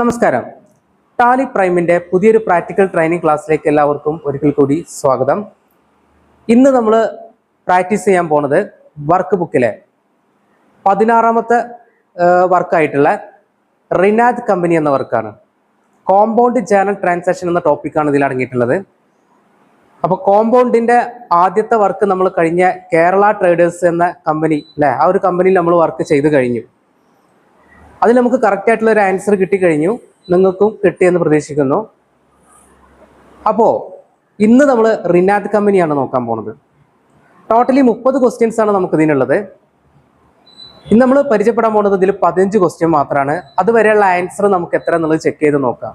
നമസ്കാരം. ടാലി പ്രൈമിന്റെ പുതിയൊരു പ്രാക്ടിക്കൽ ട്രെയിനിങ് ക്ലാസ്സിലേക്ക് എല്ലാവർക്കും ഒരിക്കൽ കൂടി സ്വാഗതം. ഇന്ന് നമ്മൾ പ്രാക്ടീസ് ചെയ്യാൻ പോണത് വർക്ക് ബുക്കിലെ പതിനാറാമത്തെ വർക്കായിട്ടുള്ള റിനാദ് കമ്പനി എന്ന വർക്കാണ്. കോമ്പൗണ്ട് ചാനൽ ട്രാൻസാക്ഷൻ എന്ന ടോപ്പിക്കാണ് ഇതിൽ അടങ്ങിയിട്ടുള്ളത്. അപ്പോൾ കോമ്പൗണ്ടിന്റെ ആദ്യത്തെ വർക്ക് നമ്മൾ കഴിഞ്ഞ കേരള ട്രേഡേഴ്സ് എന്ന കമ്പനി അല്ലേ? ആ ഒരു കമ്പനിയിൽ നമ്മൾ വർക്ക് ചെയ്ത് കഴിഞ്ഞു. അതിൽ നമുക്ക് കറക്റ്റ് ആയിട്ടുള്ള ഒരു ആൻസർ കിട്ടിക്കഴിഞ്ഞു. നിങ്ങൾക്കും കിട്ടിയെന്ന് പ്രതീക്ഷിക്കുന്നു. അപ്പോൾ ഇന്ന് നമ്മൾ റിനാത്ത് കമ്പനിയാണ് നോക്കാൻ പോണത്. ടോട്ടലി മുപ്പത് ക്വസ്റ്റ്യൻസ് ആണ് നമുക്ക് ഇതിനുള്ളത്. ഇന്ന് നമ്മൾ പരിചയപ്പെടാൻ പോകുന്നത് ഇതിൽ പതിനഞ്ച് ക്വസ്റ്റ്യൻ മാത്രമാണ് അതുവരെയുള്ള ആൻസർ നമുക്ക് എത്ര എന്നുള്ളത് ചെക്ക് ചെയ്ത് നോക്കാം.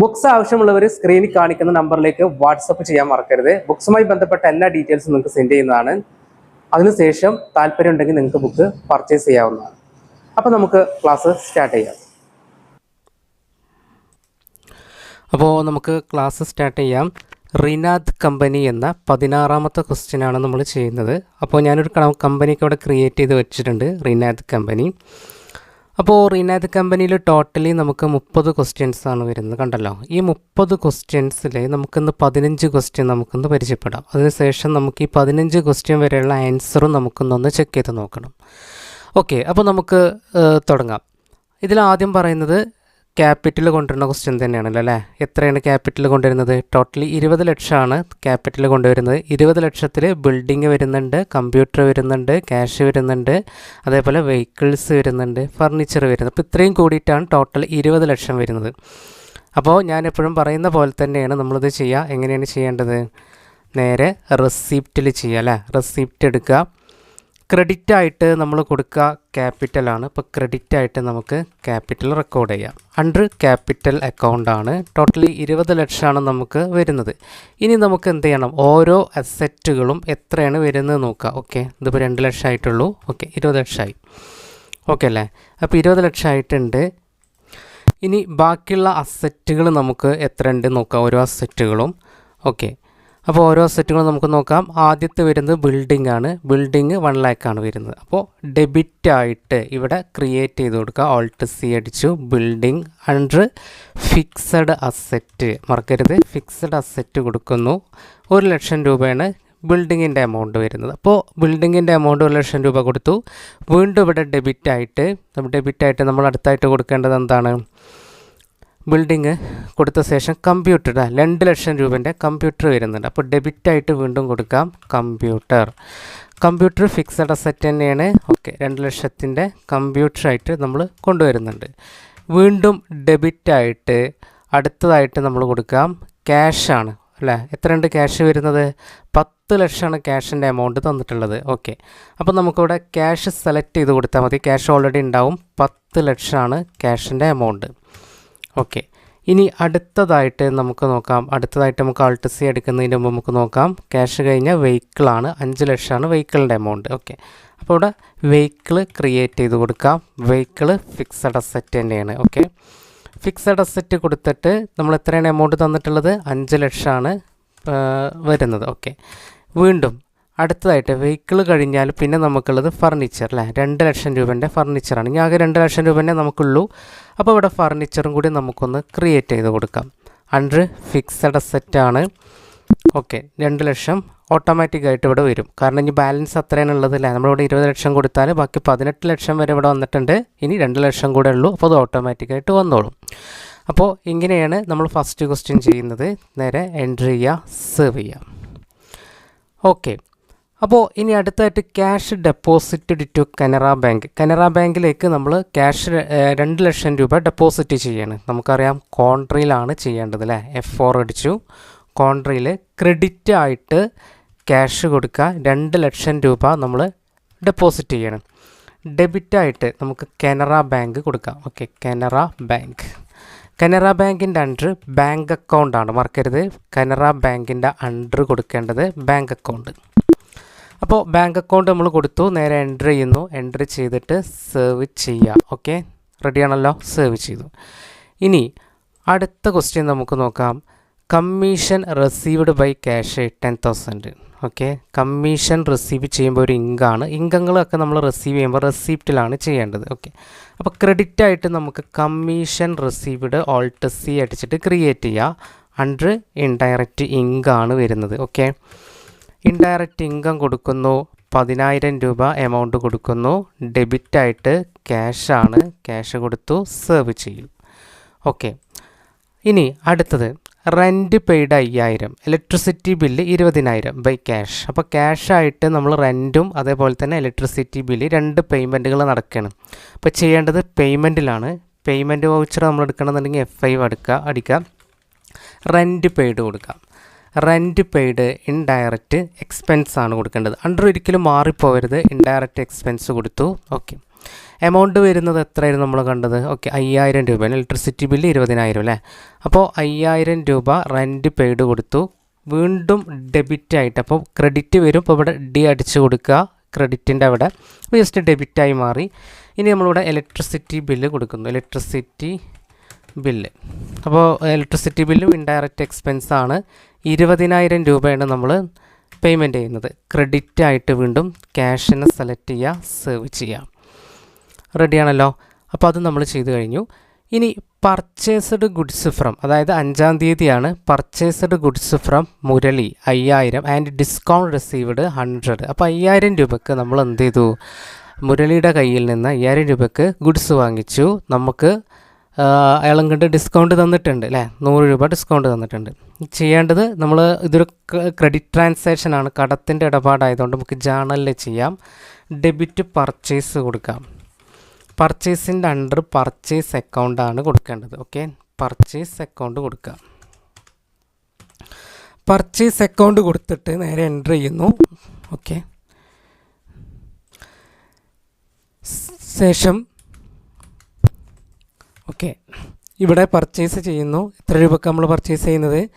ബുക്സ് ആവശ്യമുള്ളവർ സ്ക്രീനിൽ കാണിക്കുന്ന നമ്പറിലേക്ക് വാട്സപ്പ് ചെയ്യാൻ മറക്കരുത്. ബുക്സുമായി ബന്ധപ്പെട്ട എല്ലാ ഡീറ്റെയിൽസും നിങ്ങൾക്ക് സെൻഡ് ചെയ്യുന്നതാണ്. അതിനുശേഷം താല്പര്യം ഉണ്ടെങ്കിൽ നിങ്ങൾക്ക് ബുക്ക് പർച്ചേസ് ചെയ്യാവുന്നതാണ്. അപ്പോൾ നമുക്ക് ക്ലാസ് സ്റ്റാർട്ട് ചെയ്യാം. അപ്പോൾ നമുക്ക് ക്ലാസ് സ്റ്റാർട്ട് ചെയ്യാം. റിനാദ് കമ്പനി എന്ന പതിനാറാമത്തെ ക്വസ്റ്റ്യനാണ് നമ്മൾ ചെയ്യുന്നത്. അപ്പോൾ ഞാനൊരു കമ്പനിക്ക് അവിടെ ക്രിയേറ്റ് ചെയ്ത് വെച്ചിട്ടുണ്ട് റിനാദ് കമ്പനി. അപ്പോൾ റിനാദ് കമ്പനിയിൽ ടോട്ടലി നമുക്ക് മുപ്പത് ക്വസ്റ്റ്യൻസ് ആണ് വരുന്നത്. കണ്ടല്ലോ? ഈ മുപ്പത് ക്വസ്റ്റ്യൻസിൽ നമുക്കിന്ന് പതിനഞ്ച് ക്വസ്റ്റ്യൻ നമുക്കൊന്ന് പരിചയപ്പെടാം. അതിനുശേഷം നമുക്ക് ഈ പതിനഞ്ച് ക്വസ്റ്റ്യൻ വരെയുള്ള ആൻസറും നമുക്കൊന്നൊന്ന് ചെക്ക് ചെയ്ത് നോക്കണം. ഓക്കെ അപ്പോൾ നമുക്ക് തുടങ്ങാം. ഇതിൽ ആദ്യം പറയുന്നത് ക്യാപിറ്റൽ കൊണ്ടുവരുന്ന ക്വസ്റ്റ്യൻ തന്നെയാണല്ലോ അല്ലേ? എത്രയാണ് ക്യാപിറ്റൽ കൊണ്ടുവരുന്നത്? ടോട്ടലി ഇരുപത് ലക്ഷമാണ് ക്യാപിറ്റൽ കൊണ്ടുവരുന്നത്. ഇരുപത് ലക്ഷത്തിൽ ബിൽഡിംഗ് വരുന്നുണ്ട് കമ്പ്യൂട്ടർ വരുന്നുണ്ട് ക്യാഷ് വരുന്നുണ്ട് അതേപോലെ വെഹിക്കിൾസ് വരുന്നുണ്ട് ഫർണിച്ചർ വരുന്നത് അപ്പോൾ ഇത്രയും കൂടിയിട്ടാണ് ടോട്ടൽ ഇരുപത് ലക്ഷം വരുന്നത്. അപ്പോൾ ഞാൻ എപ്പോഴും പറയുന്ന പോലെ തന്നെയാണ് നമ്മളിത് ചെയ്യുക എങ്ങനെയാണ് ചെയ്യേണ്ടത്? നേരെ റെസിപ്റ്റിൽ ചെയ്യുക അല്ലേ? റെസിപ്റ്റ് എടുക്കുക. ക്രെഡിറ്റ് ആയിട്ട് നമ്മൾ കൊടുക്കുക ക്യാപിറ്റലാണ് ഇപ്പോൾ ക്രെഡിറ്റ് ആയിട്ട് നമുക്ക് ക്യാപിറ്റൽ റെക്കോർഡ് ചെയ്യാം. അണ്ടർ ക്യാപിറ്റൽ അക്കൗണ്ടാണ് ടോട്ടലി ഇരുപത് ലക്ഷമാണ് നമുക്ക് വരുന്നത്. ഇനി നമുക്ക് എന്ത് ചെയ്യണം? ഓരോ അസറ്റുകളും എത്രയാണ് വരുന്നത് നോക്കുക. ഓക്കെ ഇതിപ്പോൾ രണ്ട് ലക്ഷം ആയിട്ടുള്ളൂ ഓക്കെ ഇരുപത് ലക്ഷമായി. ഓക്കെ അല്ലേ? അപ്പോൾ ഇരുപത് ലക്ഷം ആയിട്ടുണ്ട് ഇനി ബാക്കിയുള്ള അസറ്റുകൾ നമുക്ക് എത്ര ഉണ്ട് നോക്കാം ഓരോ അസറ്റുകളും ഓക്കെ അപ്പോൾ ഓരോ സെറ്റുകളും നമുക്ക് നോക്കാം. ആദ്യത്തെ വരുന്നത് ബിൽഡിംഗ് ആണ്. ബിൽഡിംഗ് വൺ ആണ് വരുന്നത്. അപ്പോൾ ഡെബിറ്റ് ആയിട്ട് ഇവിടെ ക്രിയേറ്റ് ചെയ്ത് കൊടുക്കുക. ഓൾട്ട് സി അടിച്ചു. ബിൽഡിംഗ് അണ്ടർ ഫിക്സഡ് അസെറ്റ് മറക്കരുത്. ഫിക്സഡ് അസെറ്റ് കൊടുക്കുന്നു. ഒരു ലക്ഷം രൂപയാണ് ബിൽഡിങ്ങിന്റെ എമൗണ്ട് വരുന്നത്. അപ്പോൾ ബിൽഡിങ്ങിന്റെ എമൗണ്ട് ഒരു ലക്ഷം രൂപ കൊടുത്തു. വീണ്ടും ഇവിടെ ഡെബിറ്റ് ആയിട്ട് ഡെബിറ്റ് ആയിട്ട് നമ്മൾ അടുത്തായിട്ട് കൊടുക്കേണ്ടത് എന്താണ്? ബിൽഡിങ് കൊടുത്ത ശേഷം കമ്പ്യൂട്ടർ രണ്ട് ലക്ഷം രൂപേന്റെ കമ്പ്യൂട്ടർ വരുന്നുണ്ട്. അപ്പോൾ ഡെബിറ്റായിട്ട് വീണ്ടും കൊടുക്കാം. കമ്പ്യൂട്ടർ കമ്പ്യൂട്ടർ ഫിക്സഡ് അസറ്റ് തന്നെയാണ്. ഓക്കെ രണ്ട് ലക്ഷത്തിന്റെ കമ്പ്യൂട്ടറായിട്ട് നമ്മൾ കൊണ്ടുവരുന്നുണ്ട്. വീണ്ടും ഡെബിറ്റായിട്ട് അടുത്തതായിട്ട് നമ്മൾ കൊടുക്കാം. ക്യാഷാണ് അല്ലേ? എത്രയുണ്ട് ക്യാഷ് വരുന്നത്? പത്ത് ലക്ഷമാണ് ക്യാഷിന്റെ എമൗണ്ട് തന്നിട്ടുള്ളത്. ഓക്കെ അപ്പോൾ നമുക്കിവിടെ ക്യാഷ് സെലക്ട് ചെയ്ത് കൊടുത്താൽ മതി. ക്യാഷ് ഓൾറെഡി ഉണ്ടാവും. പത്ത് ലക്ഷമാണ് ക്യാഷിന്റെ എമൗണ്ട് ഓക്കെ ഇനി അടുത്തതായിട്ട് നമുക്ക് നോക്കാം. അടുത്തതായിട്ട് നമുക്ക് ആൾട്ട് സി എടുക്കുന്നതിന് മുമ്പ് നമുക്ക് നോക്കാം. ക്യാഷ് കഴിഞ്ഞാൽ വെഹിക്കിളാണ് അഞ്ച് ലക്ഷമാണ് വെഹിക്കിളിന്റെ എമൗണ്ട് ഓക്കെ അപ്പോൾ ഇവിടെ വെഹിക്കിൾ ക്രിയേറ്റ് ചെയ്ത് കൊടുക്കാം. വെഹിക്കിൾ ഫിക്സഡ് അസറ്റ് തന്നെയാണ്. ഓക്കെ ഫിക്സഡ് അസറ്റ് കൊടുത്തിട്ട് നമ്മൾ എത്രയാണ് എമൗണ്ട് തന്നിട്ടുള്ളത്? അഞ്ച് ലക്ഷമാണ് വരുന്നത്. ഓക്കെ വീണ്ടും അടുത്തതായിട്ട് വെഹിക്കിൾ കഴിഞ്ഞാൽ പിന്നെ നമുക്കുള്ളത് ഫർണിച്ചർ അല്ലേ രണ്ട് ലക്ഷം രൂപേന്റെ ഫർണിച്ചറാണ് ഇനി ആകെ രണ്ട് ലക്ഷം രൂപേന്റെ നമുക്കുള്ളൂ. അപ്പോൾ ഇവിടെ ഫർണിച്ചറും കൂടി നമുക്കൊന്ന് ക്രിയേറ്റ് ചെയ്ത് കൊടുക്കാം. അണ്ടർ ഫിക്സഡ് അസറ്റാണ് ഓക്കെ രണ്ട് ലക്ഷം ഓട്ടോമാറ്റിക്കായിട്ട് ഇവിടെ വരും. കാരണം ഇനി ബാലൻസ് അത്രയാണ് ഉള്ളത് അല്ലേ നമ്മളിവിടെ ഇരുപത് ലക്ഷം കൊടുത്താൽ ബാക്കി പതിനെട്ട് ലക്ഷം വരെ ഇവിടെ വന്നിട്ടുണ്ട്. ഇനി രണ്ട് ലക്ഷം കൂടെ ഉള്ളൂ. അപ്പോൾ അത് ഓട്ടോമാറ്റിക്കായിട്ട് വന്നോളും. അപ്പോൾ ഇങ്ങനെയാണ് നമ്മൾ ഫസ്റ്റ് ക്വസ്റ്റ്യൻ ചെയ്യുന്നത്. നേരെ എൻട്രി ചെയ്യുക സേവ് ചെയ്യുക. ഓക്കെ അപ്പോൾ ഇനി അടുത്തായിട്ട് cash deposit to Canara bank Canara ബാങ്കിലേക്ക് നമ്മൾ ക്യാഷ് രണ്ട് ലക്ഷം രൂപ ഡെപ്പോസിറ്റ് ചെയ്യാണ്. നമുക്കറിയാം കോൺട്രിയിലാണ് ചെയ്യേണ്ടത് അല്ലേ? എഫ് ഫോർ അടിച്ചു. കോൺട്രിയിൽ ക്രെഡിറ്റ് ആയിട്ട് ക്യാഷ് കൊടുക്കുക. രണ്ട് ലക്ഷം രൂപ നമ്മൾ ഡെപ്പോസിറ്റ് ചെയ്യണം. ഡെബിറ്റായിട്ട് നമുക്ക് കനറ ബാങ്ക് കൊടുക്കാം. ഓക്കെ കനറ ബാങ്ക് കനറ ബാങ്കിന്റെ അണ്ടർ ബാങ്ക് അക്കൗണ്ടാണ് മറക്കരുത്. കനറ ബാങ്കിന്റെ അണ്ടർ കൊടുക്കേണ്ടത് ബാങ്ക് അക്കൗണ്ട് അപ്പോൾ ബാങ്ക് അക്കൗണ്ട് നമ്മൾ കൊടുത്തു. നേരെ എന്റർ ചെയ്യുന്നു. എന്റർ ചെയ്തിട്ട് സേവ് ചെയ്യുക ഓക്കെ റെഡിയാണല്ലോ സേവ് ചെയ്തു. ഇനി അടുത്ത ക്വസ്റ്റ്യൻ നമുക്ക് നോക്കാം. Commission received by cash ten thousand okay commission receive ചെയ്യുമ്പോൾ ഒരു ഇങ്കാണ് ഇങ്കങ്ങളൊക്കെ നമ്മൾ റിസീവ് ചെയ്യുമ്പോൾ റെസിപ്റ്റിലാണ് ചെയ്യേണ്ടത്. ഓക്കെ അപ്പോൾ ക്രെഡിറ്റ് ആയിട്ട് നമുക്ക് കമ്മീഷൻ റിസീവ്ഡ് ഓൾട്ട് സി അടിച്ചിട്ട് ക്രിയേറ്റ് ചെയ്യുക അണ്ടർ ഇൻഡയറക്റ്റ് ഇങ്കാണ് വരുന്നത്. ഓക്കെ ഇൻഡയറക്റ്റ് ഇൻകം കൊടുക്കുന്നു പതിനായിരം രൂപ എമൗണ്ട് കൊടുക്കുന്നു ഡെബിറ്റായിട്ട് ക്യാഷാണ് ക്യാഷ് കൊടുത്തു സേവ് ചെയ്യും. ഓക്കെ ഇനി അടുത്തത് റെന്റ് പെയ്ഡ് അയ്യായിരം ഇലക്ട്രിസിറ്റി ബില്ല് ഇരുപതിനായിരം ബൈ ക്യാഷ് അപ്പോൾ ക്യാഷായിട്ട് നമ്മൾ റെന്റും അതേപോലെ തന്നെ ഇലക്ട്രിസിറ്റി ബില്ല് രണ്ട് പേയ്മെന്റുകൾ നടക്കുകയാണ് അപ്പോൾ ചെയ്യേണ്ടത് പേയ്മെന്റിലാണ് പേയ്മെന്റ് വൗച്ചർ നമ്മൾ എടുക്കണമെന്നുണ്ടെങ്കിൽ എഫ് ഐ അടുക്കുക അടിക്കുക റെന്റ് പെയ്ഡ് കൊടുക്കാം. റെന്റ് പെയ്ഡ് ഇൻഡയറക്റ്റ് എക്സ്പെൻസ് ആണ് കൊടുക്കേണ്ടത്. അണ്ടർ ഒരിക്കലും മാറിപ്പോവരുത്. ഇൻഡയറക്റ്റ് എക്സ്പെൻസ് കൊടുത്തു. ഓക്കെ എമൗണ്ട് വരുന്നത് എത്രയായിരുന്നു നമ്മൾ കണ്ടത്? ഓക്കെ അയ്യായിരം രൂപ. ഇലക്ട്രിസിറ്റി ബില്ല് ഇരുപതിനായിരം അല്ലേ? അപ്പോൾ അയ്യായിരം രൂപ റെന്റ് പെയ്ഡ് കൊടുത്തു. വീണ്ടും ഡെബിറ്റ് ആയിട്ട്. അപ്പോൾ ക്രെഡിറ്റ് വരും. അപ്പോൾ ഇവിടെ ഡി അടിച്ച് കൊടുക്കുക. ക്രെഡിറ്റിന്റെ അവിടെ. ജസ്റ്റ് ഡെബിറ്റായി മാറി. ഇനി നമ്മളിവിടെ ഇലക്ട്രിസിറ്റി ബില്ല് കൊടുക്കുന്നു. ഇലക്ട്രിസിറ്റി ബില്ല് അപ്പോൾ ഇലക്ട്രിസിറ്റി ബില്ലും ഇൻഡയറക്റ്റ് എക്സ്പെൻസാണ് ഇരുപതിനായിരം രൂപയാണ് നമ്മൾ പേയ്മെന്റ് ചെയ്യുന്നത്. ക്രെഡിറ്റ് ആയിട്ട് വീണ്ടും ക്യാഷിനെ സെലക്ട് ചെയ്യുക സേവ് ചെയ്യുക. റെഡിയാണല്ലോ അപ്പോൾ അത് നമ്മൾ ചെയ്തു കഴിഞ്ഞു. ഇനി പർച്ചേസ്ഡ് ഗുഡ്സ് ഫ്രം അതായത് അഞ്ചാം തീയതിയാണ് പർച്ചേസ്ഡ് ഗുഡ്സ് ഫ്രം മുരളി അയ്യായിരം ആൻഡ് ഡിസ്കൗണ്ട് റിസീവ്ഡ് ഹൺഡ്രഡ് അപ്പോൾ അയ്യായിരം രൂപയ്ക്ക് നമ്മൾ എന്ത് ചെയ്തു? മുരളിയുടെ കയ്യിൽ നിന്ന് അയ്യായിരം രൂപയ്ക്ക് ഗുഡ്സ് വാങ്ങിച്ചു. നമുക്ക് അയാളും കണ്ട് ഡിസ്കൗണ്ട് തന്നിട്ടുണ്ട് അല്ലേ നൂറ് രൂപ ഡിസ്കൗണ്ട് തന്നിട്ടുണ്ട്. ചെയ്യേണ്ടത് നമ്മൾ ഇതൊരു ക്രെഡിറ്റ് ട്രാൻസാക്ഷൻ ആണ്. കടത്തിന്റെ ഇടപാടായതുകൊണ്ട് നമുക്ക് ജേണലിൽ ചെയ്യാം. ഡെബിറ്റ് പർച്ചേസ് കൊടുക്കാം. പർച്ചേസിന്റെ അണ്ടർ പർച്ചേസ് അക്കൗണ്ടാണ് കൊടുക്കേണ്ടത്. ഓക്കെ പർച്ചേസ് അക്കൗണ്ട് കൊടുക്കാം. പർച്ചേസ് അക്കൗണ്ട് കൊടുത്തിട്ട് നേരെ എന്റർ ചെയ്യുന്നു. ഓക്കെ ശേഷം ഓക്കെ. ഇവിടെ പർച്ചേസ് ചെയ്യുന്നു. എത്ര രൂപക്ക് നമ്മൾ പർച്ചേസ് ചെയ്യുന്നത്?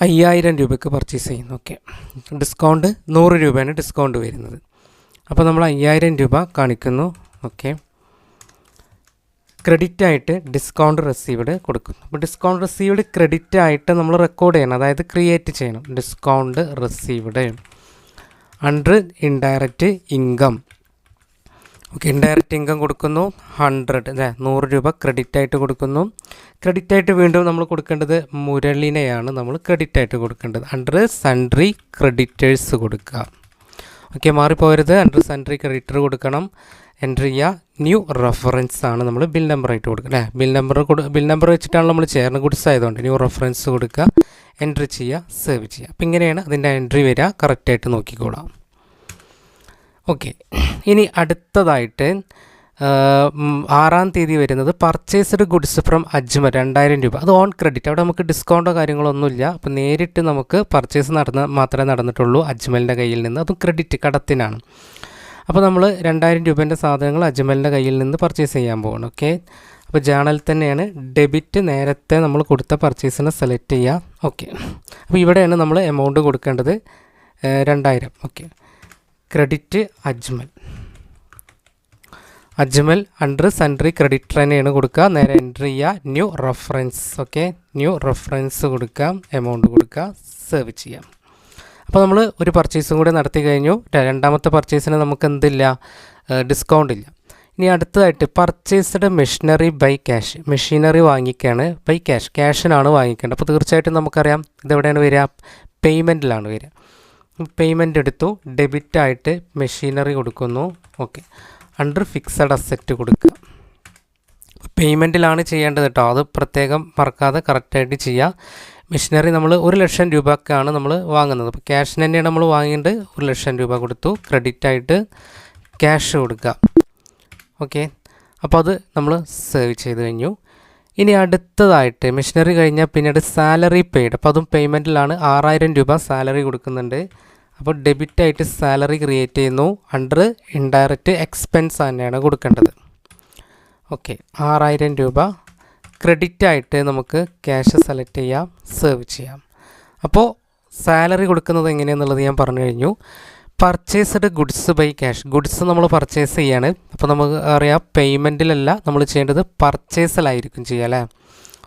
അയ്യായിരം രൂപയ്ക്ക് പർച്ചേസ് ചെയ്യുന്നു. ഓക്കെ. ഡിസ്കൗണ്ട് നൂറ് രൂപയാണ് ഡിസ്കൗണ്ട് വരുന്നത്. അപ്പോൾ നമ്മൾ അയ്യായിരം രൂപ കാണിക്കുന്നു. ഓക്കെ. ക്രെഡിറ്റ് ആയിട്ട് ഡിസ്കൗണ്ട് റിസീവ്ഡ് കൊടുക്കുന്നു. അപ്പോൾ ഡിസ്കൗണ്ട് റിസീവ്ഡ് ക്രെഡിറ്റ് ആയിട്ട് നമ്മൾ റെക്കോർഡ് ചെയ്യണം. അതായത് ക്രിയേറ്റ് ചെയ്യണം. Discount received under indirect income okay indirect income കൊടുക്കുന്നു ഹൺഡ്രഡ് അല്ലേ? നൂറ് രൂപ ക്രെഡിറ്റ് ആയിട്ട് കൊടുക്കുന്നു. ക്രെഡിറ്റ് ആയിട്ട് വീണ്ടും നമ്മൾ കൊടുക്കേണ്ടത് മുരളിനെയാണ് നമ്മൾ ക്രെഡിറ്റ് ആയിട്ട് കൊടുക്കേണ്ടത്. അണ്ടർ സൺട്രി ക്രെഡിറ്റേഴ്സ് കൊടുക്കുക. ഓക്കെ മാറിപ്പോകരുത് അണ്ടർ സൺട്രി ക്രെഡിറ്റർ കൊടുക്കണം. എന്റർ ചെയ്യുക. ന്യൂ റെഫറൻസ് ആണ് നമ്മൾ ബിൽ നമ്പർ ആയിട്ട് കൊടുക്കുക അല്ലേ? ബിൽ നമ്പർ ബിൽ നമ്പർ വെച്ചിട്ടാണ് നമ്മൾ ചേർന്ന് ഗുഡ്സ് ആയതുകൊണ്ട് ന്യൂ റെഫറൻസ് കൊടുക്കുക. എൻട്രി ചെയ്യുക സേവ് ചെയ്യുക. അപ്പോൾ ഇങ്ങനെയാണ് അതിന്റെ എൻട്രി വരിക. കറക്റ്റായിട്ട് നോക്കിക്കോളാം. ഓക്കെ. ഇനി അടുത്തതായിട്ട് ആറാം തീയതി വരുന്നത് പർച്ചേസ്ഡ് ഗുഡ്സ് ഫ്രം അജ്മൽ രണ്ടായിരം രൂപ. അത് ഓൺ ക്രെഡിറ്റ് അവിടെ നമുക്ക് ഡിസ്കൗണ്ടോ കാര്യങ്ങളൊന്നുമില്ല. അപ്പോൾ നേരിട്ട് നമുക്ക് പർച്ചേസ് നടന്ന മാത്രമേ നടന്നിട്ടുള്ളൂ അജ്മലിന്റെ കയ്യിൽ നിന്ന്. അതും ക്രെഡിറ്റ് കടത്തിനാണ്. അപ്പോൾ നമ്മൾ രണ്ടായിരം രൂപേന്റെ സാധനങ്ങൾ അജ്മലിന്റെ കയ്യിൽ നിന്ന് പർച്ചേസ് ചെയ്യാൻ പോകണം ഓക്കെ. അപ്പോൾ ജേണൽ തന്നെയാണ്. ഡെബിറ്റ് നേരത്തെ നമ്മൾ കൊടുത്ത പർച്ചേസിനെ സെലക്ട് ചെയ്യുക ഓക്കെ. അപ്പോൾ ഇവിടെയാണ് നമ്മൾ എമൗണ്ട് കൊടുക്കേണ്ടത് രണ്ടായിരം. Okay. Credit Ajmal. Ajmal under sundry credit തന്നെയാണ് കൊടുക്കുക. നേരെ എൻട്രി ചെയ്യുക. New reference okay new reference കൊടുക്കുക. എമൗണ്ട് കൊടുക്കുക. സേവ് ചെയ്യാം അപ്പോൾ നമ്മൾ ഒരു പർച്ചേസും കൂടി നടത്തി കഴിഞ്ഞു. രണ്ടാമത്തെ പർച്ചേസിന് നമുക്ക് എന്തില്ല? ഡിസ്കൗണ്ട് ഇല്ല. ഇനി അടുത്തതായിട്ട് purchased machinery by cash machinery വാങ്ങിക്കുകയാണ് by cash ക്യാഷിനാണ് വാങ്ങിക്കേണ്ടത്. അപ്പോൾ തീർച്ചയായിട്ടും നമുക്കറിയാം. ഇതെവിടെയാണ് വരിക? പേയ്മെന്റിലാണ് വരിക. പേയ്മെന്റ് എടുത്തു. ഡെബിറ്റ് ആയിട്ട് മെഷീനറി കൊടുക്കുന്നു. ഓക്കെ അണ്ടർ ഫിക്സഡ് അസെറ്റ് കൊടുക്കുക. പേയ്മെന്റിലാണ് ചെയ്യേണ്ടത് കേട്ടോ അത് പ്രത്യേകം മറക്കാതെ കറക്റ്റായിട്ട് ചെയ്യുക മെഷീനറി നമ്മൾ ഒരു ലക്ഷം രൂപക്കാണ് നമ്മൾ വാങ്ങുന്നത്. അപ്പോൾ ക്യാഷിന് തന്നെയാണ് നമ്മൾ വാങ്ങിയിട്ട് ഒരു ലക്ഷം രൂപ കൊടുത്തു. ക്രെഡിറ്റ് ആയിട്ട് ക്യാഷ് കൊടുക്കുക. ഓക്കെ അപ്പോൾ അത് നമ്മൾ സേവ് ചെയ്ത് കഴിഞ്ഞു. ഇനി അടുത്തതായിട്ട് മിഷനറി കഴിഞ്ഞാൽ പിന്നീട് സാലറി പെയ്ഡ് അപ്പോൾ അതും പേയ്മെന്റിലാണ് ആറായിരം രൂപ സാലറി കൊടുക്കുന്നുണ്ട്. അപ്പോൾ ഡെബിറ്റായിട്ട് സാലറി ക്രിയേറ്റ് ചെയ്യുന്നു. അണ്ടർ ഇൻഡയറക്റ്റ് എക്സ്പെൻസ് തന്നെയാണ് കൊടുക്കേണ്ടത്. ഓക്കെ ആറായിരം രൂപ ക്രെഡിറ്റ് ആയിട്ട് നമുക്ക് ക്യാഷ് സെലക്ട് ചെയ്യാം സേവ് ചെയ്യാം. അപ്പോൾ സാലറി കൊടുക്കുന്നത് എങ്ങനെയാണെന്നുള്ളത് ഞാൻ പറഞ്ഞു കഴിഞ്ഞു. Purchased goods by cash goods നമ്മൾ പർച്ചേസ് ചെയ്യാണ്. അപ്പോൾ നമുക്ക് അറിയാം പേയ്മെന്റിലല്ല നമ്മൾ ചെയ്യേണ്ടത് പർച്ചേസിലായിരിക്കും ചെയ്യുക അല്ലേ?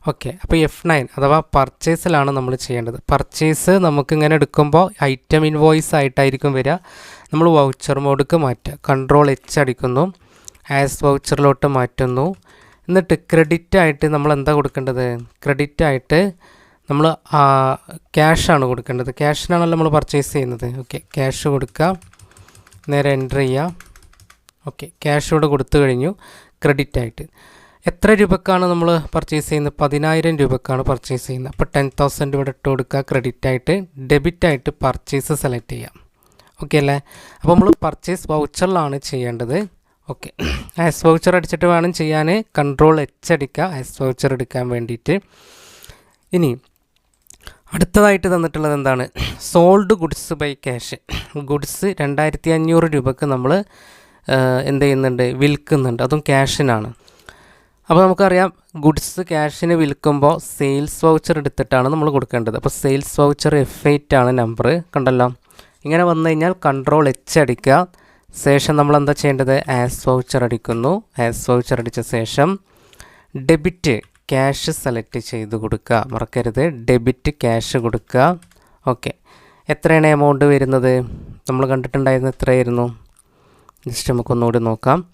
ഓക്കെ അപ്പോൾ എഫ് നയൻ അഥവാ പർച്ചേസിലാണ് നമ്മൾ ചെയ്യേണ്ടത്. പർച്ചേസ് നമുക്ക് ഇങ്ങനെ എടുക്കുമ്പോൾ ഐറ്റം ഇൻവോയ്സ് ആയിട്ടായിരിക്കും വരിക. നമ്മൾ വൗച്ചർ മോഡ്ക്ക് മാറ്റുക. കൺട്രോൾ എച്ച് അടിക്കുന്നു. ആസ് വൗച്ചറിലോട്ട് മാറ്റുന്നു. എന്നിട്ട് ക്രെഡിറ്റ് ആയിട്ട് നമ്മൾ എന്താ കൊടുക്കേണ്ടത്? ക്രെഡിറ്റ് ആയിട്ട് നമ്മൾ ക്യാഷാണ് കൊടുക്കേണ്ടത്. ക്യാഷിനാണല്ലോ നമ്മൾ പർച്ചേസ് ചെയ്യുന്നത്. ഓക്കെ ക്യാഷ് കൊടുക്കുക. നേരെ എന്റർ ചെയ്യുക. ഓക്കെ ക്യാഷ് ഇവിടെ കൊടുത്തു കഴിഞ്ഞു. ക്രെഡിറ്റ് ആയിട്ട്. എത്ര രൂപക്കാണ് നമ്മൾ പർച്ചേസ് ചെയ്യുന്നത്? പതിനായിരം രൂപക്കാണ് പർച്ചേസ് ചെയ്യുന്നത്. അപ്പോൾ ടെൻ തൗസൻഡ് ഇവിടെ ഇട്ട് കൊടുക്കുക. ക്രെഡിറ്റ് ആയിട്ട്. ഡെബിറ്റ് ആയിട്ട് പർച്ചേസ് സെലക്ട് ചെയ്യാം. ഓക്കെ അല്ലേ? അപ്പോൾ നമ്മൾ പർച്ചേസ് വൗച്ചറിലാണ് ചെയ്യേണ്ടത്. ഓക്കെ ആസ് വൗച്ചർ അടിച്ചിട്ട് വേണം ചെയ്യാൻ. കൺട്രോൾ എച്ച് അടിക്കുക. ആസ് വൗച്ചർ എടുക്കാൻ വേണ്ടിയിട്ട്. ഇനി അടുത്തതായിട്ട് തന്നിട്ടുള്ളത് എന്താണ്? Sold goods by cash goods രണ്ടായിരത്തി അഞ്ഞൂറ് രൂപക്ക് നമ്മൾ എന്ത് ചെയ്യുന്നുണ്ട്? വിൽക്കുന്നുണ്ട്. അതും ക്യാഷിനാണ് അപ്പോൾ നമുക്കറിയാം ഗുഡ്സ് ക്യാഷിന് വിൽക്കുമ്പോൾ സെയിൽസ് വൗച്ചർ എടുത്തിട്ടാണ് നമ്മൾ കൊടുക്കേണ്ടത്. അപ്പോൾ സെയിൽസ് വൗച്ചർ എഫ് എയ്റ്റ് ആണ് നമ്പർ കണ്ടല്ലോ? ഇങ്ങനെ വന്നു കഴിഞ്ഞാൽ കൺട്രോൾ എച്ച് അടിക്കുക. ശേഷം നമ്മൾ എന്താ ചെയ്യേണ്ടത്? ആസ് വൗച്ചർ അടിക്കുന്നു. ആസ് വൗച്ചർ അടിച്ച ശേഷം ഡെബിറ്റ് ക്യാഷ് സെലക്ട് ചെയ്ത് കൊടുക്കുക. മറക്കരുത്. ഡെബിറ്റ് ക്യാഷ് കൊടുക്കുക. ഓക്കെ. എത്രയാണ് എമൗണ്ട് വരുന്നത്? നമ്മൾ കണ്ടിട്ടുണ്ടായിരുന്നത് എത്രയായിരുന്നു? ജസ്റ്റ് നമുക്കൊന്നുകൂടി നോക്കാം.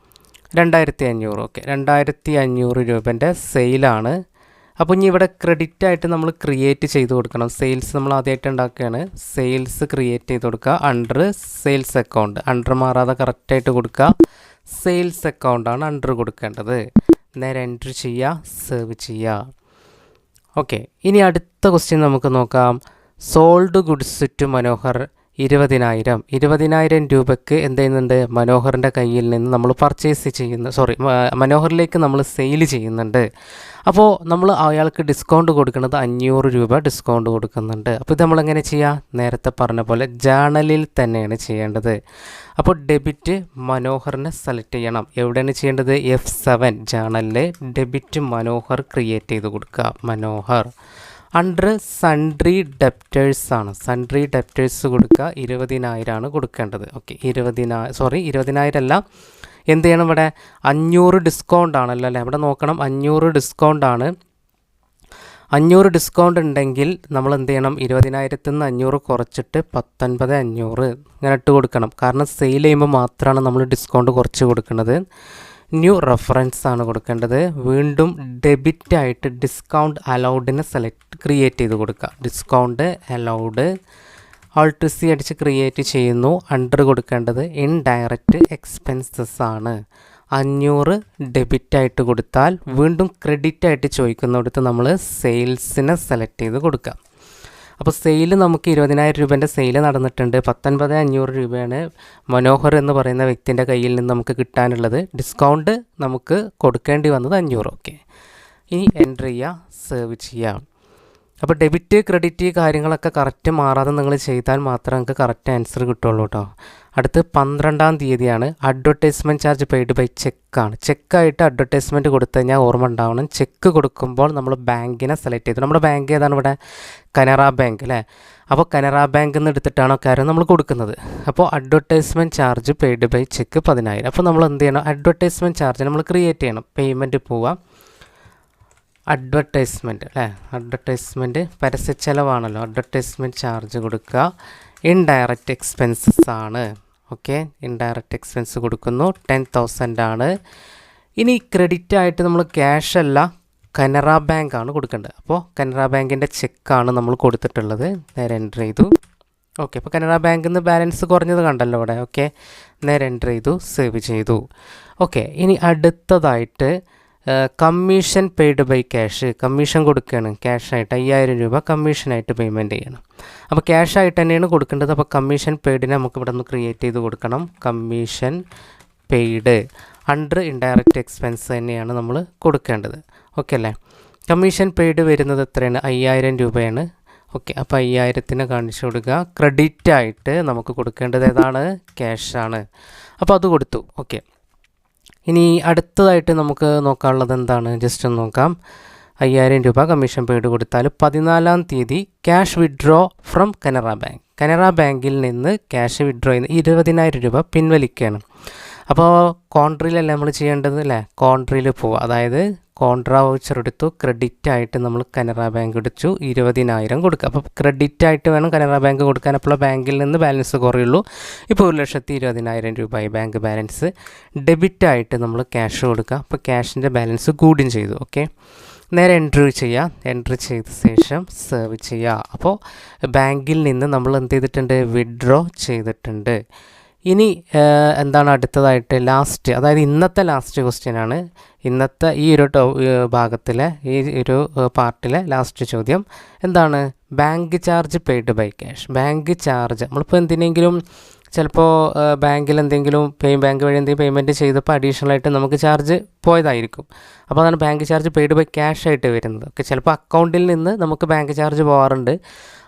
രണ്ടായിരത്തി അഞ്ഞൂറ് ഓക്കെ. രണ്ടായിരത്തി അഞ്ഞൂറ് രൂപേന്റെ സെയിലാണ്. അപ്പോൾ ഇനി ഇവിടെ ക്രെഡിറ്റ് ആയിട്ട് നമ്മൾ ക്രിയേറ്റ് ചെയ്ത് കൊടുക്കണം. സെയിൽസ് നമ്മൾ ആദ്യമായിട്ട് ഉണ്ടാക്കുകയാണ്. സെയിൽസ് ക്രിയേറ്റ് ചെയ്ത് കൊടുക്കുക. Under sales account. അണ്ടർ മാറാതെ കറക്റ്റായിട്ട് കൊടുക്കുക. സെയിൽസ് അക്കൗണ്ടാണ് അണ്ടർ കൊടുക്കേണ്ടത്. നേരെ എൻട്രി ചെയ്യുക സേവ് ചെയ്യുക. ഓക്കെ ഇനി അടുത്ത ക്വസ്റ്റ്യൻ നമുക്ക് നോക്കാം. സോൾഡ് ഗുഡ്സ് ടു മനോഹർ ഇരുപതിനായിരം. ഇരുപതിനായിരം രൂപയ്ക്ക് എന്ത് ചെയ്യുന്നുണ്ട് മനോഹറിന്റെ കയ്യിൽ നിന്ന് നമ്മൾ പർച്ചേസ് ചെയ്യുന്നു സോറി മനോഹറിലേക്ക് നമ്മൾ സെയിൽ ചെയ്യുന്നുണ്ട്. അപ്പോൾ നമ്മൾ അയാൾക്ക് ഡിസ്കൗണ്ട് കൊടുക്കുന്നത് അഞ്ഞൂറ് രൂപ ഡിസ്കൗണ്ട് കൊടുക്കുന്നുണ്ട്. അപ്പോൾ ഇത് നമ്മളെങ്ങനെ ചെയ്യുക നേരത്തെ പറഞ്ഞ പോലെ ജേണലിൽ തന്നെയാണ് ചെയ്യേണ്ടത്. അപ്പോൾ ഡെബിറ്റ് മനോഹറിനെ സെലക്ട് ചെയ്യണം. എവിടെയാണ് ചെയ്യേണ്ടത്? എഫ് സെവൻ ജേണലിൽ ഡെബിറ്റ് മനോഹർ ക്രിയേറ്റ് ചെയ്ത് കൊടുക്കുക. മനോഹർ. അണ്ടർ സൺട്രി ഡെപ്റ്റേഴ്സ് ആണ്. സൺട്രി ഡെപ്റ്റേഴ്സ് കൊടുക്കുക ഇരുപതിനായിരമാണ് കൊടുക്കേണ്ടത്. ഓക്കെ ഇരുപതിനായിരം സോറി ഇരുപതിനായിരം അല്ല. എന്ത് ചെയ്യണം ഇവിടെ? അഞ്ഞൂറ് ഡിസ്കൗണ്ട് ആണല്ലോ അല്ലേ? ഇവിടെ നോക്കണം. അഞ്ഞൂറ് ഡിസ്കൗണ്ട് ആണ്. അഞ്ഞൂറ് ഡിസ്കൗണ്ട് ഉണ്ടെങ്കിൽ നമ്മൾ എന്ത് ചെയ്യണം? ഇരുപതിനായിരത്തിൽ നിന്ന് അഞ്ഞൂറ് കുറച്ചിട്ട് പത്തൊൻപത് അഞ്ഞൂറ് ഇങ്ങനെ ഇട്ട് കൊടുക്കണം. കാരണം സെയിൽ ചെയ്യുമ്പോൾ മാത്രമാണ് നമ്മൾ ഡിസ്കൗണ്ട് കുറച്ച് കൊടുക്കുന്നത്. ന്യൂ റെഫറൻസ് ആണ് കൊടുക്കേണ്ടത്. വീണ്ടും ഡെബിറ്റ് ആയിട്ട് ഡിസ്കൗണ്ട് അലൗഡിനെ സെലക്ട് ക്രിയേറ്റ് ചെയ്ത് കൊടുക്കുക. Discount allowed. ആൾട്ട് സി അടിച്ച് ക്രിയേറ്റ് ചെയ്യുന്നു. അണ്ടർ കൊടുക്കേണ്ടത് ഇൻഡയറക്റ്റ് എക്സ്പെൻസസ് ആണ്. അഞ്ഞൂറ് ഡെബിറ്റ് ആയിട്ട് കൊടുത്താൽ വീണ്ടും ക്രെഡിറ്റ് ആയിട്ട് ചോദിക്കുന്നിടത്ത് നമ്മൾ സെയിൽസിനെ സെലക്ട് ചെയ്ത് കൊടുക്കുക. അപ്പോൾ സെയിൽ നമുക്ക് ഇരുപതിനായിരം രൂപേന്റെ സെയിൽ നടന്നിട്ടുണ്ട്. പത്തൊൻപത് അഞ്ഞൂറ് രൂപയാണ് മനോഹർ എന്ന് പറയുന്ന വ്യക്തിന്റെ കയ്യിൽ നിന്ന് നമുക്ക് കിട്ടാനുള്ളത്. ഡിസ്കൗണ്ട് നമുക്ക് കൊടുക്കേണ്ടി വന്നത് അഞ്ഞൂറ്. ഓക്കെ. ഇനി എൻട്രി ചെയ്യുക സേവ് ചെയ്യാം. അപ്പോൾ ഡെബിറ്റ് ക്രെഡിറ്റ് കാര്യങ്ങളൊക്കെ കറക്റ്റ് മാറാതെ നിങ്ങൾ ചെയ്താൽ മാത്രമേ നിങ്ങൾക്ക് കറക്റ്റ് ആൻസർ കിട്ടുള്ളൂ കേട്ടോ അടുത്ത് പന്ത്രണ്ടാം തീയതിയാണ് അഡ്വർടൈസ്മെന്റ് ചാർജ് പെയ്ഡ് ബൈ ചെക്കാണ് ചെക്കായിട്ട് അഡ്വർടൈസ്മെന്റ് കൊടുത്തു കഴിഞ്ഞാൽ ഓർമ്മ ഉണ്ടാവണം. ചെക്ക് കൊടുക്കുമ്പോൾ നമ്മൾ ബാങ്കിനെ സെലക്ട് ചെയ്തു. നമ്മുടെ ബാങ്ക് ഏതാണ് ഇവിടെ? കനറ ബാങ്ക് അല്ലേ? അപ്പോൾ കനറ ബാങ്ക് നിന്ന് എടുത്തിട്ടാണോ കാര്യം നമ്മൾ കൊടുക്കുന്നത്. അപ്പോൾ advertisement charge paid by cheque പതിനായിരം. അപ്പോൾ നമ്മൾ എന്ത് ചെയ്യണം? അഡ്വർടൈസ്മെന്റ് ചാർജ് നമ്മൾ ക്രിയേറ്റ് ചെയ്യണം. പേയ്മെന്റ് പോവാം അഡ്വർടൈസ്മെന്റ് അല്ലേ? അഡ്വർടൈസ്മെന്റ് പരസ്യ ചെലവാണല്ലോ. അഡ്വർടൈസ്മെന്റ് ചാർജ് കൊടുക്കുക. ഇൻഡയറക്റ്റ് എക്സ്പെൻസസ് ആണ്. ഓക്കെ ഇൻഡയറക്റ്റ് എക്സ്പെൻസ് കൊടുക്കുന്നു. ടെൻ തൗസൻഡ് ആണ്. ഇനി ക്രെഡിറ്റ് ആയിട്ട് നമ്മൾ ക്യാഷ് അല്ല കനറ ബാങ്ക് ആണ് കൊടുക്കേണ്ടത്. അപ്പോൾ കനറ ബാങ്കിന്റെ ചെക്കാണ് നമ്മൾ കൊടുത്തിട്ടുള്ളത്. നേരെ എന്റർ ചെയ്തു. ഓക്കെ അപ്പോൾ കനറ ബാങ്കിൽ നിന്ന് ബാലൻസ് കുറഞ്ഞത് കണ്ടല്ലോ ഇവിടെ. ഓക്കെ നേരെ എന്റർ ചെയ്തു. സേവ് ചെയ്തു. ഓക്കെ ഇനി അടുത്തതായിട്ട് commission paid by cash commission കൊടുക്കുകയാണ് ക്യാഷായിട്ട് അയ്യായിരം രൂപ കമ്മീഷനായിട്ട് പേയ്മെന്റ് ചെയ്യണം. അപ്പോൾ ക്യാഷായിട്ട് തന്നെയാണ് കൊടുക്കേണ്ടത്. അപ്പോൾ കമ്മീഷൻ പെയ്ഡിനെ നമുക്ക് ഇവിടെ നിന്ന് ക്രിയേറ്റ് ചെയ്ത് കൊടുക്കണം. Commission paid under indirect expense തന്നെയാണ് നമ്മൾ കൊടുക്കേണ്ടത്. ഓക്കെ അല്ലേ? കമ്മീഷൻ പെയ്ഡ് വരുന്നത് എത്രയാണ്? അയ്യായിരം രൂപയാണ്. ഓക്കെ അപ്പോൾ അയ്യായിരത്തിന് കാണിച്ചു കൊടുക്കുക. ക്രെഡിറ്റ് ആയിട്ട് നമുക്ക് കൊടുക്കേണ്ടത് ഏതാണ്? ക്യാഷാണ് അപ്പോൾ അത് കൊടുത്തു. ഓക്കെ ഇനി അടുത്തതായിട്ട് നമുക്ക് നോക്കാനുള്ളത് എന്താണ്? ജസ്റ്റ് ഒന്ന് നോക്കാം. അയ്യായിരം രൂപ കമ്മീഷൻ പെയ്ഡ് കൊടുത്താൽ പതിനാലാം തീയതി cash withdraw from Canara bank Canara ബാങ്കിൽ നിന്ന് ക്യാഷ് വിഡ്രോ ചെയ്യുന്ന ഇരുപതിനായിരം രൂപ പിൻവലിക്കുകയാണ് അപ്പോൾ കോൺട്രിയിലല്ല നമ്മൾ ചെയ്യേണ്ടത് അല്ലേ? കോൺട്രിയിൽ പോവുക. അതായത് കോൺട്രാ വൗച്ചർ എടുത്തു ക്രെഡിറ്റ് ആയിട്ട് നമ്മൾ കനറ ബാങ്ക് എടുത്തു. ഇരുപതിനായിരം കൊടുക്കുക. അപ്പോൾ ക്രെഡിറ്റ് ആയിട്ട് വേണം കനറ ബാങ്ക് കൊടുക്കാൻ. അപ്പോൾ ബാങ്കിൽ നിന്ന് ബാലൻസ് കുറയുള്ളൂ ഇപ്പോൾ ഒരു ലക്ഷത്തി ഇരുപതിനായിരം രൂപയായി ബാങ്ക് ബാലൻസ്. ഡെബിറ്റ് ആയിട്ട് നമ്മൾ ക്യാഷ് കൊടുക്കുക. അപ്പോൾ ക്യാഷിന്റെ ബാലൻസ് കൂടുകയും ചെയ്തു. ഓക്കെ? നേരെ എൻട്രി ചെയ്യുക എൻട്രി ചെയ്ത ശേഷം സേവ് ചെയ്യുക അപ്പോൾ ബാങ്കിൽ നിന്ന് നമ്മൾ എന്ത് ചെയ്തിട്ടുണ്ട്? വിഡ്രോ ചെയ്തിട്ടുണ്ട്. ഇനി എന്താണ് അടുത്തതായിട്ട് ലാസ്റ്റ്? അതായത് ഇന്നത്തെ ലാസ്റ്റ് ക്വസ്റ്റ്യൻ ആണ്. ഇന്നത്തെ ഈ ഒരു ഭാഗത്തിലെ ഈ ഒരു പാർട്ടിലെ ലാസ്റ്റ് ചോദ്യം എന്താണ്? Bank charge paid by cash bank charge. നമ്മളിപ്പോൾ എന്തിനെങ്കിലും ചിലപ്പോൾ ബാങ്കിൽ എന്തെങ്കിലും പേ ബാങ്ക് വഴി എന്തെങ്കിലും പേയ്മെന്റ് ചെയ്തപ്പോൾ അഡീഷണൽ ആയിട്ട് നമുക്ക് ചാർജ് പോയതായിരിക്കും. അപ്പോൾ അതാണ് bank charge paid by cash ആയിട്ട് വരുന്നത്. ഓക്കെ ചിലപ്പോൾ അക്കൗണ്ടിൽ നിന്ന് നമുക്ക് ബാങ്ക് ചാർജ് പോകാറുണ്ട്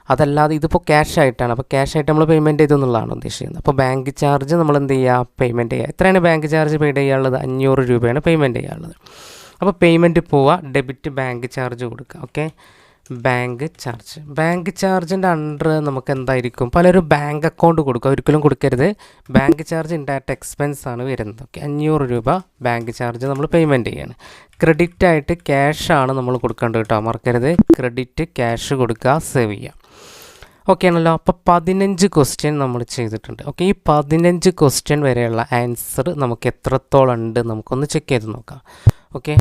അതല്ലാതെ ഇതിപ്പോൾ ക്യാഷ് ആയിട്ടാണ്. അപ്പോൾ ക്യാഷ് ആയിട്ട് നമ്മൾ പേയ്മെന്റ് ചെയ്തു എന്നുള്ളതാണ് ഉദ്ദേശിക്കുന്നത്. അപ്പോൾ ബാങ്ക് ചാർജ് നമ്മൾ എന്ത് ചെയ്യുക പേയ്മെന്റ് ചെയ്യുക എത്രയാണ് ബാങ്ക് ചാർജ് പേയ്ഡ് ചെയ്യാനുള്ളത്. അഞ്ഞൂറ് രൂപയാണ് പേയ്മെന്റ് ചെയ്യാനുള്ളത്. അപ്പോൾ പേയ്മെന്റ് പോവുക ഡെബിറ്റ് ബാങ്ക് ചാർജ് കൊടുക്കുക. ഓക്കെ ബാങ്ക് ചാർജ് ബാങ്ക് ചാർജിന്റെ അണ്ടർ നമുക്ക് എന്തായിരിക്കും? പലരും ബാങ്ക് അക്കൗണ്ട് കൊടുക്കുക. ഒരിക്കലും കൊടുക്കരുത്. ബാങ്ക് ചാർജ് ഇൻഡയറക്റ്റ് എക്സ്പെൻസ് ആണ് വരുന്നത്. ഓക്കെ അഞ്ഞൂറ് രൂപ ബാങ്ക് ചാർജ് നമ്മൾ പേയ്മെന്റ് ചെയ്യാണ്. ക്രെഡിറ്റ് ആയിട്ട് ക്യാഷ് ആണ് നമ്മൾ കൊടുക്കേണ്ടത് കേട്ടോ. മറക്കരുത്. ക്രെഡിറ്റ് ക്യാഷ് കൊടുക്കുക. സേവ് ചെയ്യുക ഓക്കെ ആണല്ലോ. അപ്പോൾ പതിനഞ്ച് ക്വസ്റ്റ്യൻ നമ്മൾ ചെയ്തിട്ടുണ്ട്. ഓക്കെ ഈ പതിനഞ്ച് ക്വസ്റ്റ്യൻ വരെയുള്ള ആൻസർ നമുക്ക് എത്രത്തോളം ഉണ്ട് നമുക്കൊന്ന് ചെക്ക് ചെയ്ത് നോക്കാം. ഓക്കെ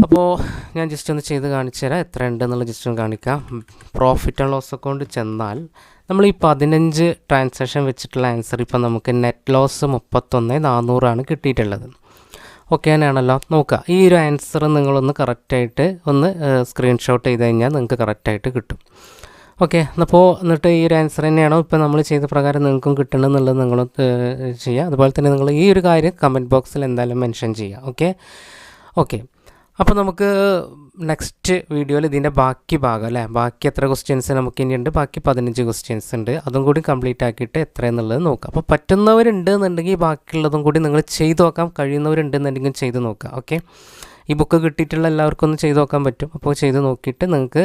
അപ്പോൾ ഞാൻ ജസ്റ്റ് ഒന്ന് ചെയ്ത് കാണിച്ചു തരാം. എത്ര ഉണ്ട് എന്നുള്ള ജസ്റ്റ് ഒന്ന് കാണിക്കാം. പ്രോഫിറ്റ് ആൻഡ് ലോസ് അക്കൗണ്ട് ചെന്നാൽ നമ്മൾ ഈ പതിനഞ്ച് ട്രാൻസാക്ഷൻ വെച്ചിട്ടുള്ള ആൻസർ ഇപ്പം നമുക്ക് നെറ്റ് ലോസ് മുപ്പത്തൊന്ന് നാനൂറാണ് കിട്ടിയിട്ടുള്ളത്. ഓക്കെ അങ്ങനെയാണല്ലോ. നോക്കുക. ഈ ഒരു ആൻസർ നിങ്ങളൊന്ന് കറക്റ്റായിട്ട് ഒന്ന് സ്ക്രീൻഷോട്ട് ചെയ്ത് കഴിഞ്ഞാൽ നിങ്ങൾക്ക് കറക്റ്റായിട്ട് കിട്ടും. ഓക്കെ അപ്പോൾ എന്നിട്ട് ഈ ഒരു ആൻസർ തന്നെയാണോ ഇപ്പോൾ നമ്മൾ ചെയ്ത പ്രകാരം നിങ്ങൾക്കും കിട്ടണമെന്നുള്ളത് നിങ്ങൾ ചെയ്യുക അതുപോലെ തന്നെ നിങ്ങൾ ഈ ഒരു കാര്യം കമന്റ് ബോക്സിൽ എന്തായാലും മെൻഷൻ ചെയ്യുക ഓക്കെ? ഓക്കെ. അപ്പോൾ നമുക്ക് നെക്സ്റ്റ് വീഡിയോയിൽ ഇതിന്റെ ബാക്കി ഭാഗം അല്ലേ? ബാക്കി എത്ര ക്വസ്റ്റ്യൻസ് നമുക്ക് ഇനിയുണ്ട് ബാക്കി പതിനഞ്ച് ക്വസ്റ്റ്യൻസ് ഉണ്ട്. അതും കൂടി കംപ്ലീറ്റ് ആക്കിയിട്ട് എത്ര എന്നുള്ളത് നോക്കാം. അപ്പോൾ പറ്റുന്നവരുണ്ട് എന്നുണ്ടെങ്കിൽ ബാക്കിയുള്ളതും കൂടി നിങ്ങൾ ചെയ്തു നോക്കാം. കഴിയുന്നവരുണ്ടെന്നുണ്ടെങ്കിൽ ചെയ്ത് നോക്കാം. ഓക്കെ ഈ ബുക്ക് കിട്ടിയിട്ടുള്ള എല്ലാവർക്കും ഒന്ന് ചെയ്തു നോക്കാൻ പറ്റും. അപ്പോൾ ചെയ്ത് നോക്കിയിട്ട് നിങ്ങൾക്ക്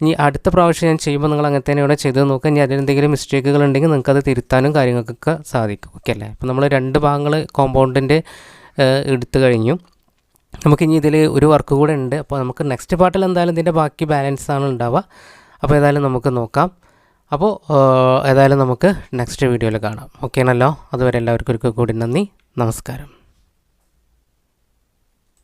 ഇനി അടുത്ത പ്രാവശ്യം ഞാൻ ചെയ്യുമ്പോൾ നിങ്ങൾ അങ്ങനെ തന്നെ ഇവിടെ ചെയ്ത് നോക്കുക. ഇനി അതിലെന്തെങ്കിലും മിസ്റ്റേക്കുകൾ ഉണ്ടെങ്കിൽ നിങ്ങൾക്ക് അത് തിരുത്താനും കാര്യങ്ങൾക്കൊക്കെ സാധിക്കും. ഓക്കെ അല്ലേ? അപ്പോൾ നമ്മൾ രണ്ട് ഭാഗങ്ങൾ കോമ്പൗണ്ടിന്റെ എടുത്തു കഴിഞ്ഞു. നമുക്കിനി ഇതിൽ ഒരു വർക്ക് കൂടെ ഉണ്ട്. അപ്പോൾ നമുക്ക് നെക്സ്റ്റ് പാർട്ടിൽ എന്തായാലും ഇതിന്റെ ബാക്കി ബാലൻസ് ആണ് ഉണ്ടാവുക. അപ്പോൾ ഏതായാലും നമുക്ക് നോക്കാം. അപ്പോൾ ഏതായാലും നമുക്ക് നെക്സ്റ്റ് വീഡിയോയിൽ കാണാം. ഓക്കെ ആണല്ലോ അതുവരെ എല്ലാവർക്കും ഒരിക്കൽ കൂടി നന്ദി. നമസ്കാരം.